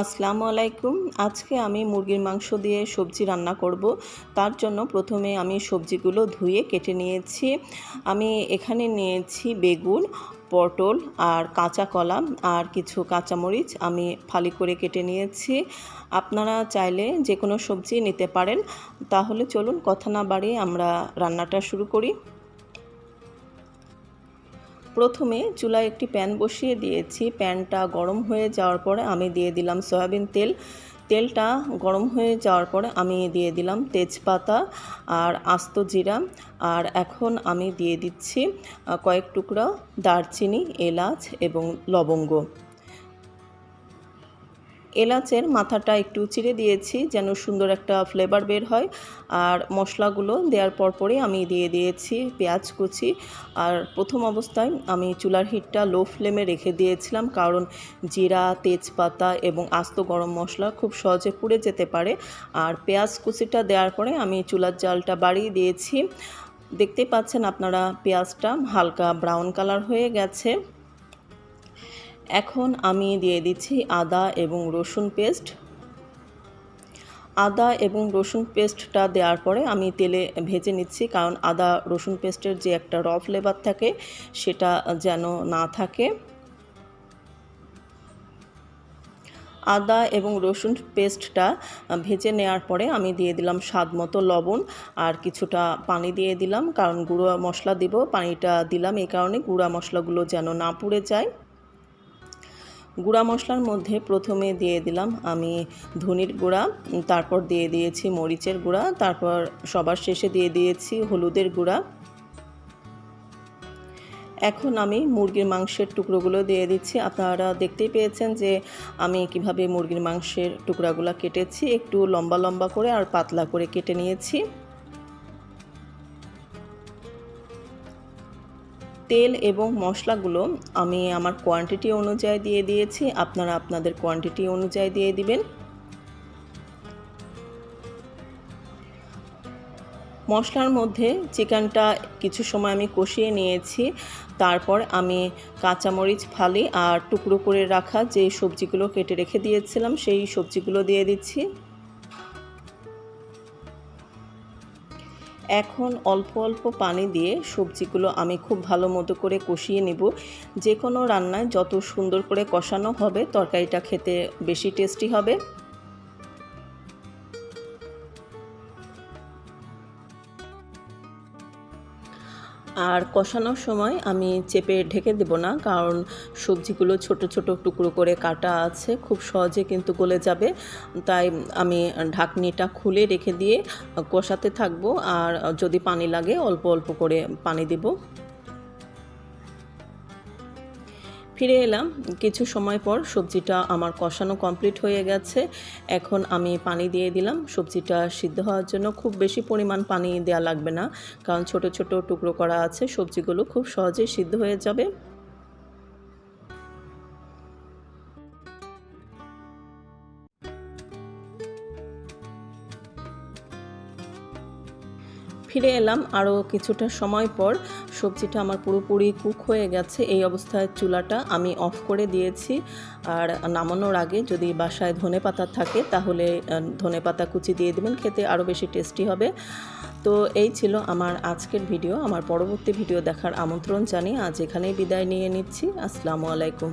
আসসালামু আলাইকুম। আজকে আমি মুরগির মাংস দিয়ে সবজি রান্না করব। তার জন্য প্রথমে আমি সবজিগুলো ধুয়ে কেটে নিয়েছি। আমি এখানে নিয়েছি বেগুন, পটল আর কাঁচা কলা আর কিছু কাঁচামরিচ আমি ফালি করে কেটে নিয়েছি। আপনারা চাইলে যে কোনো সবজি নিতে পারেন। তাহলে চলুন কথা না বাড়িয়ে আমরা রান্নাটা শুরু করি। প্রথমে চুলায় একটি প্যান বসিয়ে দিয়েছি। প্যানটা গরম হয়ে যাওয়ার পরে আমি দিয়ে দিলাম সয়াবিন তেল। তেলটা গরম হয়ে যাওয়ার পরে আমি দিয়ে দিলাম তেজপাতা আর আস্ত জিরা। আর এখন আমি দিয়ে দিচ্ছি কয়েক টুকরা দারচিনি, এলাচ এবং লবঙ্গ। এলাচের মাথাটা একটু চিড়ে দিয়েছি যেন সুন্দর একটা ফ্লেভার বের হয়। আর মশলাগুলো দেওয়ার পর পরে আমি দিয়ে দিয়েছি পেঁয়াজ কুচি। আর প্রথম অবস্থায় আমি চুলার হিটটা লো ফ্লেমে রেখে দিয়েছিলাম কারণ জিরা, তেজপাতা এবং আস্ত গরম মশলা খুব সহজে পুড়ে যেতে পারে। আর পেঁয়াজ কুচিটা দেওয়ার পরে আমি চুলার জালটা বাড়িয়ে দিয়েছি। দেখতেই পাচ্ছেন আপনারা পেঁয়াজটা হালকা ব্রাউন কালার হয়ে গেছে। এখন আমি দিয়ে দিচ্ছি আদা এবং রসুন পেস্ট। আদা এবং রসুন পেস্টটা দেওয়ার পরে আমি তেলে ভেজে নিচ্ছি, কারণ আদা রসুন পেস্টের যে একটা র ফ্লেভার থাকে, সেটা যেন না থাকে। আদা এবং রসুন পেস্টটা ভেজে নেওয়ার পরে আমি দিয়ে দিলাম স্বাদ মতো লবণ, আর কিছুটা পানি দিয়ে দিলাম, কারণ গুঁড়ো মশলা দিব, পানিটা দিলাম এই কারণে গুঁড়া মশলাগুলো যেন না পুড়ে যায়। গুঁড়া মশলার মধ্যে প্রথমে দিয়ে দিলাম আমি ধনির গুঁড়া, তারপর দিয়ে দিয়েছি মরিচের গুঁড়া, তারপর সবার শেষে দিয়ে দিয়েছি হলুদের গুঁড়া। এখন আমি মুরগির মাংসের টুকরোগুলো দিয়ে দিচ্ছি। আপনারা দেখতেই পেয়েছেন যে আমি কীভাবে মুরগির মাংসের টুকরাগুলো কেটেছি। একটু লম্বা লম্বা করে আর পাতলা করে কেটে নিয়েছি। তেল এবং মশলাগুলো আমি আমার কোয়ান্টিটি অনুযায়ী দিয়ে দিয়েছি। আপনারা আপনাদের কোয়ান্টিটি অনুযায়ী দিয়ে দিবেন। মশলার মধ্যে চিকেনটা কিছু সময় আমি কষিয়ে নিয়েছি। তারপর আমি কাঁচামরিচ, ফালি আর টুকরো করে রাখা যে সবজিগুলো কেটে রেখে দিয়েছিলাম, সেই সবজিগুলো দিয়ে দিচ্ছি। এখন অল্প অল্প পানি দিয়ে সবজিগুলো আমি খুব ভালো মতো করে কষিয়ে নেব। যে কোনো রান্নায় যত সুন্দর করে কষানো হবে, তরকারিটা খেতে বেশি টেস্টি হবে। আর কষানোর সময় আমি চেপে ঢেকে দেব না, কারণ সবজিগুলো ছোট ছোট টুকরো করে কাটা আছে, খুব সহজে কিন্তু গলে যাবে। তাই আমি ঢাকনিটা খুলে রেখে দিয়ে কষাতে থাকব, আর যদি পানি লাগে অল্প অল্প করে পানি দেবো। ফিরে এলাম। কিছু সময় পর সবজিটা আমার কষানো কমপ্লিট হয়ে গেছে। এখন আমি পানি দিয়ে দিলাম। সবজিটা সিদ্ধ হওয়ার জন্য খুব বেশি পরিমাণ পানি দেওয়া লাগবে না। কারণ ছোট ছোট টুকরো করা আছে। সবজিগুলো খুব সহজেই সিদ্ধ হয়ে যাবে। ফিরে এলাম আরও কিছুটা সময় পর। সবজিটা আমার পুরোপুরি কুক হয়ে গেছে। এই অবস্থায় চুলাটা আমি অফ করে দিয়েছি। আর নামানোর আগে যদি বাসায় ধনে পাতা থাকে, তাহলে ধনে পাতা কুচি দিয়ে দেবেন। খেতে আরও বেশি টেস্টি হবে। তো এই ছিল আমার আজকের ভিডিও। আমার পরবর্তী ভিডিও দেখার আমন্ত্রণ জানিয়ে আজ এখানেই বিদায় নিয়ে নিচ্ছি। আসসালামু আলাইকুম।